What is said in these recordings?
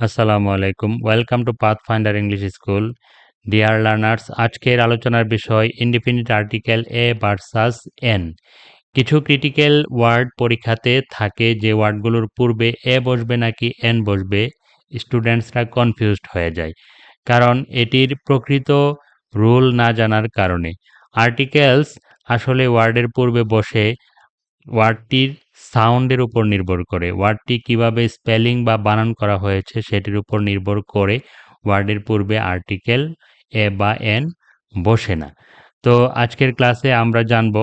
আসসালামু আলাইকুম welcome to path finder English school dear learners আজকের আলোচনার বিষয় independent article a versus an কিছু ক্রিটিক্যাল ওয়ার্ড পরীক্ষাতে থাকে যে ওয়ার্ডগুলোর পূর্বে এ বসবে নাকি এন বসবে স্টুডেন্টসরা কনফিউজড হয়ে যায়। কারণ এটির প্রকৃত রুল না জানার কারণে। আর্টিকেলস আসলে ওয়ার্ডের পূর্বে বসে ওয়ার্ডটির সাউন্ডের উপর নির্ভর করে। ওয়ার্ডটি কীভাবে স্পেলিং বা বানান করা হয়েছে সেটির উপর নির্ভর করে ওয়ার্ডের পূর্বে আর্টিকেল এ বা এন বসে না। তো আজকের ক্লাসে আমরা জানব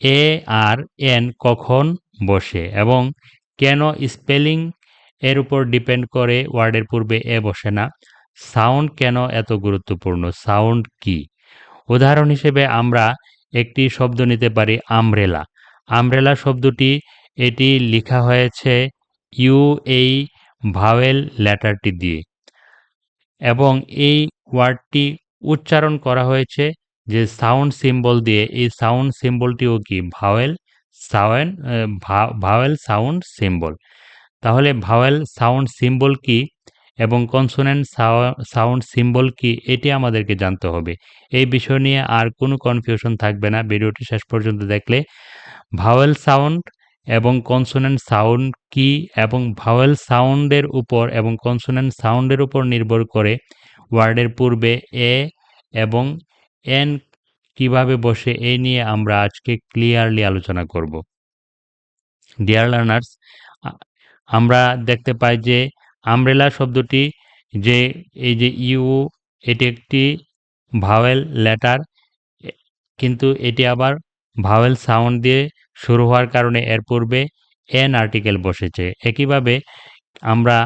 এ আর এন কখন বসে এবং কেন স্পেলিং এর উপর ডিপেন্ড করে ওয়ার্ডের পূর্বে এ বসে না। সাউন্ড কেন এত গুরুত্বপূর্ণ? সাউন্ড কি? উদাহরণ হিসেবে আমরা একটি শব্দ নিতে পারি আমব্রেলা আমব্রেলা শব্দটি, এটি লেখা হয়েছে ইউ এই ভাওয়েল লেটারটি দিয়ে। এবং এই ওয়ার্ডটি উচ্চারণ করা হয়েছে যে সাউন্ড সিম্বল দিয়ে। এই সাউন্ড সিম্বলটিও কি? Vowel sound vowel sound symbol. তাহলে ভাওয়েল সাউন্ড সিম্বল কি এবং কনসোনেন্ট সাউন্ড সিম্বল কি, এটি আমাদেরকে জানতে হবে। এই বিষয় নিয়ে আর কোনো কনফিউশন থাকবে না। ভিডিওটি শেষ পর্যন্ত দেখলে ভাওয়েল সাউন্ড এবং কনসোনেন্ট সাউন্ড কি এবং ভাওয়েল সাউন্ডের উপর এবং কনসোনেন্ট সাউন্ডের উপর নির্ভর করে ওয়ার্ডের পূর্বে এ এবং এন কীভাবে বসে এই নিয়ে আমরা আজকে ক্লিয়ারলি আলোচনা করব। ডিয়ার লার্নার্স আমরা দেখতে পাই যে আমব্রেলা শব্দটি যে এই যে ইউ, এটি একটি ভাওয়েল লেটার কিন্তু এটি আবার ভাওয়েল সাউন্ড দিয়ে শুরু হওয়ার কারণে এর পূর্বে এন আর্টিকেল বসেছে। একইভাবে আমরা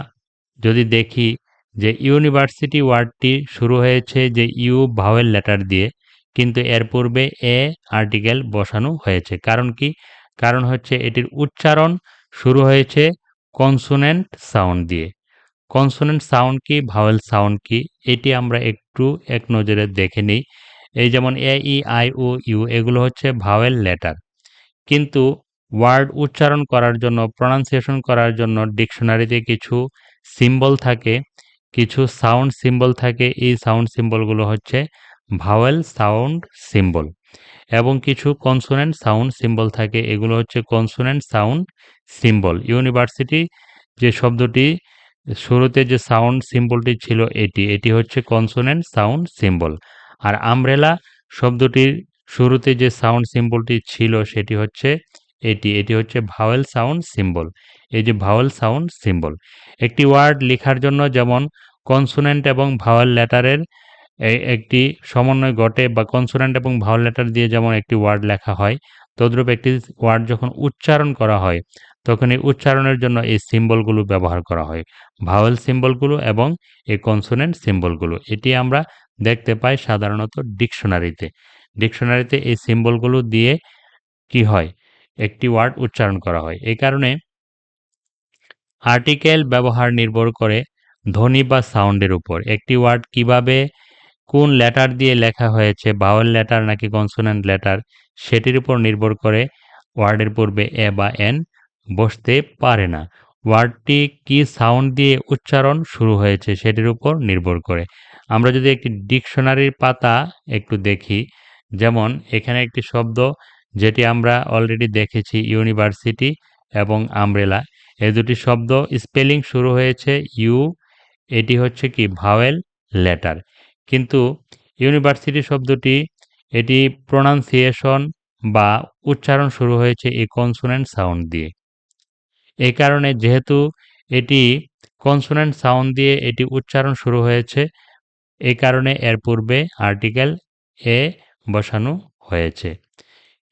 যদি দেখি যে ইউনিভার্সিটি ওয়ার্ডটি শুরু হয়েছে যে ইউ ভাওয়েল লেটার দিয়ে, কিন্তু এর পূর্বে এ আর্টিকেল বসানো হয়েছে। কারণ কি? কারণ হচ্ছে এটির উচ্চারণ শুরু হয়েছে কনসোনেন্ট সাউন্ড দিয়ে। কনসোনেন্ট সাউন্ড কি? ভাওয়েল সাউন্ড কি? এটি আমরা একটু এক নজরে দেখে নিই। এই যেমন এ ই আই ও ইউ এগুলো হচ্ছে ভাওয়েল লেটার কিন্তু ওয়ার্ড উচ্চারণ করার জন্য প্রনাউন্সিয়েশন করার জন্য ডিকশনারিতে কিছু সিম্বল থাকে, কিছু সাউন্ড সিম্বল থাকে, এই সাউন্ড সিম্বলগুলো হচ্ছে ভাওয়েল সাউন্ড সিম্বল এবং কিছু কনসোনেন্ট সাউন্ড সিম্বল থাকে, এগুলো হচ্ছে কনসোনেন্ট সাউন্ড সিম্বল ইউনিভার্সিটি যে শব্দটি, শুরুতে যে সাউন্ড সিম্বলটি ছিল এটি এটি হচ্ছে কনসোনেন্ট সাউন্ড সিম্বল আর আমব্রেলা শব্দটির শুরুতে যে সাউন্ড সিম্বলটি ছিল সেটি হচ্ছে এটি। এটি হচ্ছে ভাওয়েল সাউন্ড সিম্বল এই যে ভাওয়েল সাউন্ড সিম্বল একটি ওয়ার্ড লেখার জন্য যেমন কনসোনেন্ট এবং ভাওয়েল লেটারের একটি সমন্বয় ঘটে বা কনসোনেন্ট এবং ভাওয়েল লেটার দিয়ে যেমন একটি ওয়ার্ড লেখা হয়, তদ্রূপ একটি ওয়ার্ড যখন উচ্চারণ করা হয় তখন এই উচ্চারণের জন্য এই সিম্বলগুলো ব্যবহার করা হয়। ভাওয়েল সিম্বলগুলো এবং এই কনসোনেন্ট সিম্বলগুলো এটি আমরা দেখতে পাই সাধারণত ডিকশনারিতে। ডিকশনারিতে এই সিম্বলগুলো দিয়ে কি হয়? একটি ওয়ার্ড উচ্চারণ করা হয়। এই কারণে আর্টিকেল ব্যবহার নির্ভর করে ধ্বনি বা সাউন্ডের উপর। একটি ওয়ার্ড কীভাবে কোন লেটার দিয়ে লেখা হয়েছে বাউল লেটার নাকি কনসোনেন্ট লেটার, সেটির উপর নির্ভর করে ওয়ার্ডের পূর্বে এ বা এন বসতে পারে না। ওয়ার্ডটি কি সাউন্ড দিয়ে উচ্চারণ শুরু হয়েছে, সেটির উপর নির্ভর করে। আমরা যদি একটি ডিকশনারির পাতা একটু দেখি, যেমন এখানে একটি শব্দ যেটি আমরা অলরেডি দেখেছি ইউনিভার্সিটি এবং আমব্রেলা এই দুটি শব্দ স্পেলিং শুরু হয়েছে ইউ এটি হচ্ছে কি ভাওয়েল লেটার কিন্তু ইউনিভার্সিটি শব্দটি, এটি প্রোনাউন্সিয়েশন বা উচ্চারণ শুরু হয়েছে এই কনসোনেন্ট সাউন্ড দিয়ে। এই কারণে যেহেতু এটি কনসোনেন্ট সাউন্ড দিয়ে এটি উচ্চারণ শুরু হয়েছে এই কারণে এর পূর্বে আর্টিকেল এ বসানো হয়েছে।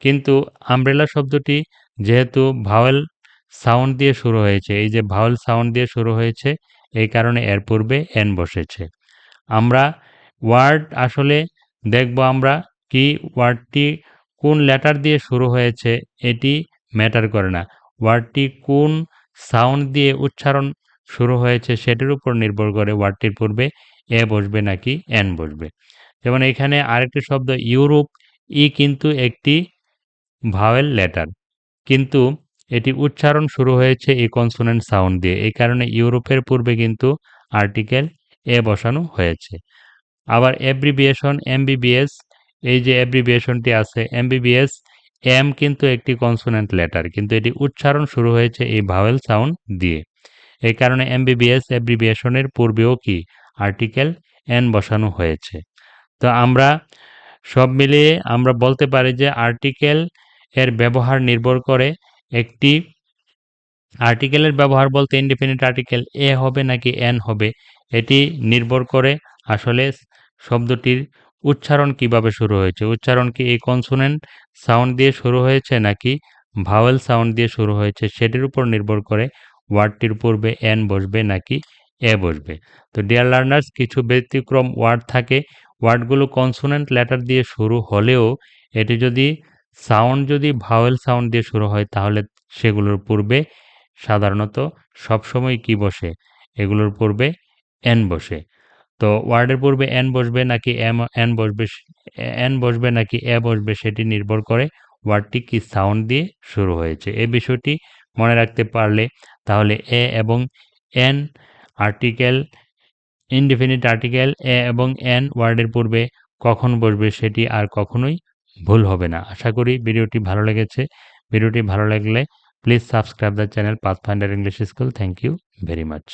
কিন্তু আমব্রেলা শব্দটি যেহেতু ভাওয়েল সাউন্ড দিয়ে শুরু হয়েছে, এই যে ভাওয়েল সাউন্ড দিয়ে শুরু হয়েছে, এই কারণে এর পূর্বে এন বসেছে। আমরা ওয়ার্ড আসলে দেখব আমরা কি ওয়ার্ডটি কোন লেটার দিয়ে শুরু হয়েছে, এটি ম্যাটার করে না। ওয়ার্ডটি কোন সাউন্ড দিয়ে উচ্চারণ শুরু হয়েছে, সেটির উপর নির্ভর করে ওয়ার্ডটির পূর্বে এ বসবে নাকি এন বসবে। যেমন এখানে আরেকটি শব্দ, ইউরোপ ই কিন্তু একটি ভাওয়েল লেটার। কিন্তু এটি উচ্চারণ শুরু হয়েছে এই কনসোনেন্ট সাউন্ড দিয়ে। এই কারণে ইউরোপের পূর্বে কিন্তু আর্টিকেল এ বসানো হয়েছে। আবার অ্যাব্রিভিয়েশন এমবিবিএস এই যে অ্যাব্রিভিয়েশনটি আছে এমবিবিএস এম কিন্তু একটি কনসোনেন্ট লেটার কিন্তু এটি উচ্চারণ শুরু হয়েছে এই ভাওয়েল সাউন্ড দিয়ে। এই কারণে এমবিবিএস অ্যাব্রিভিয়েশনের পূর্বেও কি? আর্টিকেল এন বসানো হয়েছে। তো আমরা সব মিলিয়ে আমরা বলতে পারি যে আর্টিকেল এর ব্যবহার নির্ভর করে একটি আর্টিকেলের ব্যবহার বলতে ইনডিপেন্ডেন্ট আর্টিকেল এ হবে নাকি এন হবে, এটি নির্ভর করে আসলে শব্দটির উচ্চারণ কীভাবে শুরু হয়েছে। উচ্চারণ কি এই কনসোনেন্ট সাউন্ড দিয়ে শুরু হয়েছে নাকি ভাওয়েল সাউন্ড দিয়ে শুরু হয়েছে, সেটির উপর নির্ভর করে ওয়ার্ডটির পূর্বে এন বসবে নাকি এ বসবে। তো ডিয়ার লার্নার্স কিছু ব্যতিক্রম ওয়ার্ড থাকে। ওয়ার্ডগুলো কনসোনেন্ট লেটার দিয়ে শুরু হলেও এটি যদি সাউন্ড যদি ভাওয়েল সাউন্ড দিয়ে শুরু হয়, তাহলে সেগুলোর পূর্বে সাধারণত সবসময় কি বসে? এগুলোর পূর্বে এন বসে। তো ওয়ার্ডের পূর্বে এন বসবে নাকি এম এন বসবে এন বসবে নাকি এ বসবে সেটি নির্ভর করে ওয়ার্ডটি কি সাউন্ড দিয়ে শুরু হয়েছে। এই বিষয়টি মনে রাখতে পারলে তাহলে এ এবং an article indefinite article a এবং এন ওয়ার্ডের পূর্বে কখন বসবে সেটি আর কখনোই ভুল হবে না। আশা করি ভিডিওটি ভালো লেগেছে। ভিডিওটি ভালো লাগলে please subscribe the channel Pathfinder English School thank you very much